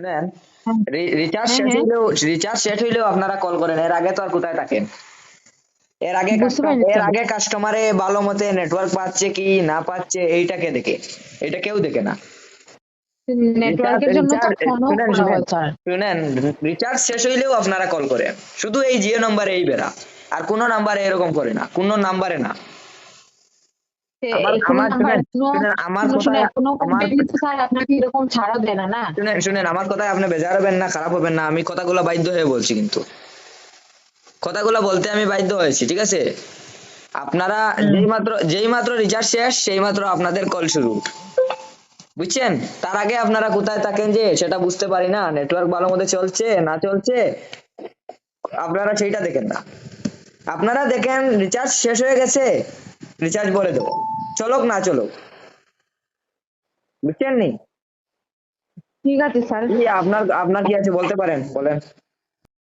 শুনেন হ্যাঁ। রিচার্জ হ্যাঁ, শেষ হ্যাঁ। হইলেও রিচার্জ শেষ হইলেও আপনারা কল করেন। এর আগে তো আর কোথায় থাকেন? এর আগে। এর আগে কাস্টমারে ভালো মতে নেটওয়ার্ক পাচ্ছে কি না পাচ্ছে এইটাকে দেখে। এটা কেউ দেখে না। নেটওয়ার্কের জন্য তো শুনেন রিচার্জ শেষ হইলেও আপনারা কল করেন। শুধু এই জিও নাম্বারে এই বেড়া। আর কোনো নাম্বারে এরকম করে না। কোনো নাম্বারে না আমার- এই কোনো আমার নাম্বার শুনেন, কোনো শুনেন, আমার কোনো আমার কথায় আপনি বেজার হবেন না খারাপ হবেন না আমি কথাগুলো বাধ্য হয়ে বলছি কিন্তু। কথাগুলো বলতে আমি বাধ্য হয়েছি ঠিক আছে? আপনারা যেই মাত্র যেই মাত্র রিচার্জ শেষ সেই মাত্র আপনাদের কল শুরু। বুঝছেন? তার আগে আপনারা কোথায় থাকেন যে সেটা বুঝতে পারি না নেটওয়ার্ক ভালো মতো চলছে না চলছে আপনারা সেইটা দেখেন না। আপনারা দেখেন রিচার্জ শেষ হয়ে গেছে রিচার্জ বলে দেবো। চলুক না চলক। বুঝছেন নি? ঠিক আছে স্যার। কি আপনার আপনার কি আছে বলতে পারেন? বলেন।